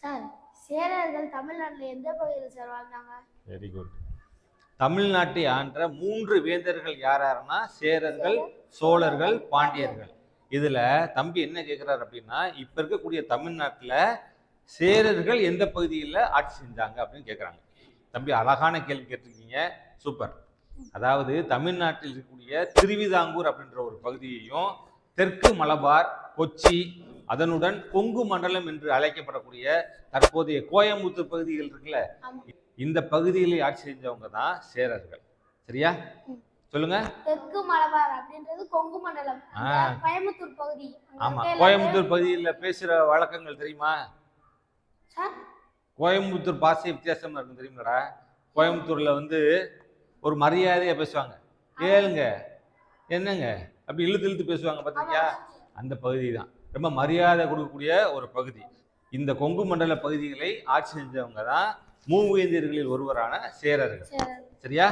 Sir சேரர்கள் தமிழ்நாட்டில் எந்த பகுதியில் சார் வாழ்ந்தாங்க? வெரி குட் தமிழ்நாட்டை ஆண்ட மூன்று வேந்தர்கள் யார் யாருன்னா சேரர்கள் சோழர்கள் பாண்டியர்கள். இதுல தம்பி என்ன கேட்கிறார் அப்படின்னா இப்ப இருக்கக்கூடிய தமிழ்நாட்டுல சேரர்கள் எந்த பகுதியில் ஆட்சி செஞ்சாங்க அப்படின்னு கேட்குறாங்க தம்பி அழகான கேள்வி கேட்டிருக்கீங்க. சூப்பர் அதாவது தமிழ்நாட்டில் இருக்கக்கூடிய திருவிதாங்கூர் அப்படின்ற ஒரு பகுதியையும் தெற்கு மலபார் கொச்சி அதனுடன் கொங்கு மண்டலம் என்று அழைக்கப்படக்கூடிய தற்போதைய கோயம்புத்தூர் பகுதிகள் இருக்குல்ல. இந்த பகுதிகளை ஆட்சி செஞ்சவங்க தான் சேரர்கள். சரியா. சொல்லுங்க. தெற்கு மலபார் அப்படின்றது கொங்கு மண்டலம். கோயம்புத்தூர் பகுதி. ஆமா. கோயம்புத்தூர் பகுதியில் பேசுற வழக்கங்கள் தெரியுமா? கோயம்புத்தூர் பாஷை வித்தியாசமா இருக்கும் தெரியுமாடா? கோயம்புத்தூர்ல வந்து ஒரு மரியாதையா பேசுவாங்க. கேளுங்க. என்னங்க? அப்படி இழுத்து இழுத்து பேசுவாங்க பார்த்தீங்களா அந்த பகுதி தான். ரொம்ப மரியாதை கொடுக்கக்கூடிய ஒரு பகுதி. இந்த கொங்கு மண்டல பகுதிகளை ஆட்சி செஞ்சவங்க தான் மூவேந்தியர்களில் ஒருவரான சேரர்கள். சரி சரியா?